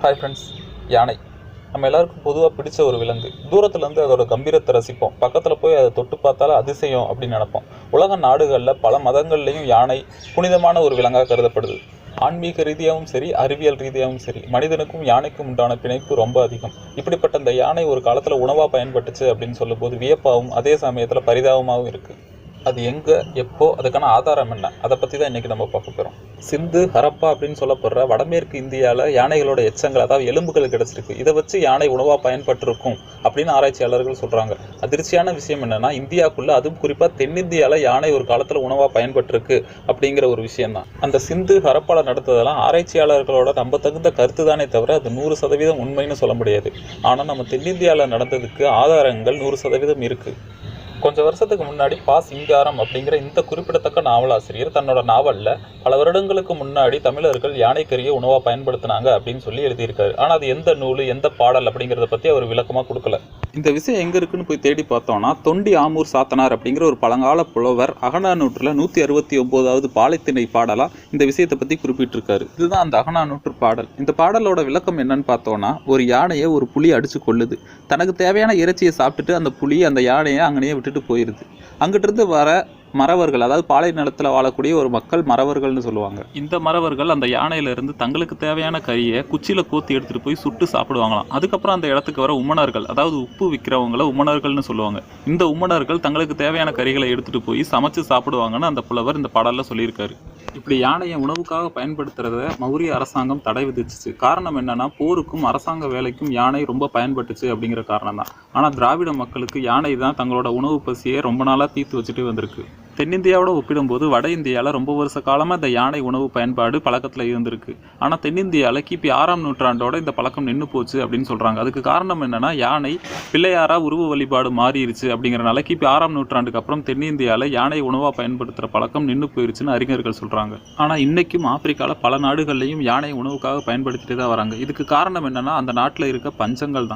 Hi friends யானை. நம்ம எல்லாருக்கும் பொதுவாக பிடிச்ச ஒரு விலங்கு. தூரத்துலேருந்து அதோட கம்பீரத்தை ரசிப்போம். பக்கத்தில் போய் அதை தொட்டு பார்த்தாலும் அதிசயம் அப்படின்னு நினைப்போம். உலக நாடுகளில் பல மதங்கள்லேயும் யானை புனிதமான ஒரு விலங்காக கருதப்படுது. ஆன்மீக ரீதியாகவும் சரி அறிவியல் ரீதியாகவும் சரி மனிதனுக்கும் யானைக்கும் உண்டான பிணைப்பு ரொம்ப அதிகம். இப்படிப்பட்ட இந்த யானை ஒரு காலத்தில் உணவாக பயன்பட்டுச்சு அப்படின்னு சொல்லும்போது வியப்பாகவும் அதே சமயத்தில் பரிதாபமாகவும் இருக்குது அது எங்கே எப்போ அதுக்கான ஆதாரம் என்ன? அதை பற்றி தான் இன்றைக்கி நம்ம பார்க்க போகிறோம் சிந்து ஹரப்பா அப்படின்னு சொல்லப்படுற வடமேற்கு இந்தியாவில் யானைகளோட எச்சங்கள் அதாவது எலும்புகள் கிடச்சிருக்கு. இதை வச்சு யானை உணவாக பயன்பட்டிருக்கும் அப்படின்னு ஆராய்ச்சியாளர்கள் சொல்கிறாங்க அதிர்ச்சியான விஷயம் என்னென்னா இந்தியாவுக்குள்ளே அதுவும் குறிப்பாக தென்னிந்தியாவில் யானை ஒரு காலத்தில் உணவாக பயன்பட்டிருக்கு அப்படிங்கிற ஒரு விஷயம்தான். அந்த சிந்து ஹரப்பால நடத்ததெல்லாம் ஆராய்ச்சியாளர்களோட நம்பத்தகுந்த கருத்து தானே தவிர அது நூறு சதவீதம் உண்மைன்னு சொல்ல முடியாது. ஆனால் நம்ம தென்னிந்தியாவில் நடந்ததுக்கு ஆதாரங்கள் நூறு சதவீதம் இருக்குது கொஞ்சம் வருஷத்துக்கு முன்னாடி பா சிங்காரம் அப்படிங்கிற இந்த குறிப்பிடத்தக்க நாவலாசிரியர் தன்னோட நாவலில் பல வருடங்களுக்கு முன்னாடி தமிழர்கள் யானைக்கறியை உணவாக பயன்படுத்தினாங்க அப்படின்னு சொல்லி எழுதியிருக்காரு. ஆனால் அது எந்த நூல் எந்த பாடல் அப்படிங்கிறத பற்றி அவர் விளக்கமாக கொடுக்கல. இந்த விஷயம் எங்கே இருக்குன்னு போய் தேடி பார்த்தோம்னா தொண்டி ஆமூர் சாத்தனார் அப்படிங்கிற ஒரு பழங்கால புலவர் அகநானூற்றில் நூற்றி அறுபத்தி ஒம்போதாவது பாலைத்திணை பாடலாக இந்த விஷயத்தை பற்றி குறிப்பிட்டிருக்காரு. இதுதான் அந்த அகநானூற்று பாடல். இந்த பாடலோட விளக்கம் என்னன்னு பார்த்தோம்னா ஒரு யானையை ஒரு புலி அடிச்சு கொள்ளுது தனக்கு தேவையான இறைச்சியை சாப்பிட்டுட்டு அந்த புலி அந்த யானையை அங்கனையே விட்டுட்டு போயிடுது அங்கிட்டிருந்து வர மறவர்கள் அதாவது பாலை நிலத்தில் வாழக்கூடிய ஒரு மக்கள் மறவர்கள்னு சொல்லுவாங்க. இந்த மறவர்கள் அந்த யானையிலிருந்து தங்களுக்கு தேவையான கறியை குச்சியில் கோத்து எடுத்துகிட்டு போய் சுட்டு சாப்பிடுவாங்களாம். அதுக்கப்புறம் அந்த இடத்துக்கு வர உம்மனர்கள் அதாவது உப்பு விற்கிறவங்கள உம்மனர்கள்னு சொல்லுவாங்க. இந்த உம்மனர்கள் தங்களுக்கு தேவையான கறிகளை எடுத்துகிட்டு போய் சமைச்சு சாப்பிடுவாங்கன்னு அந்த புலவர் இந்த பாடலில் சொல்லியிருக்காரு. இப்படி யானையை உணவுக்காக பயன்படுத்துறத மௌரிய அரசாங்கம் தடை விதிச்சிச்சு. காரணம் என்னன்னா போருக்கும் அரசாங்க வேலைக்கும் யானை ரொம்ப பயன்பட்டுச்சு அப்படிங்கிற காரணம் தான் ஆனால் திராவிட மக்களுக்கு யானை தான் தங்களோட உணவு பசியை ரொம்ப நாளாக தீர்த்து வச்சுட்டு வந்திருக்கு. தென்னிந்தியாவோட ஒப்பிடும்போது வட இந்தியாவில் ரொம்ப வருஷ காலமாக இந்த யானை உணவு பயன்பாடு பழக்கத்தில் இருந்திருக்கு. ஆனால் தென்னிந்தியாவில் கிபி ஆறாம் நூற்றாண்டோட இந்த பழக்கம் நின்று போச்சு அப்படின்னு சொல்கிறாங்க அதுக்கு காரணம் என்னென்னா யானை பிள்ளையாரா உருவ வழிபாடு மாறிடுச்சு அப்படிங்கிறனால கிபி ஆறாம் நூற்றாண்டுக்கு அப்புறம் தென்னிந்தியாவில் யானை உணவாக பயன்படுத்துகிற பழக்கம் நின்று போயிருச்சுன்னு அறிஞர்கள் சொல்கிறாங்க ஆனால் இன்றைக்கும் ஆப்பிரிக்காவில் பல நாடுகள்லையும் யானை உணவுக்காக பயன்படுத்திட்டு தான் வராங்க. இதுக்கு காரணம் என்னென்னா அந்த நாட்டில் இருக்க பஞ்சங்கள் தான்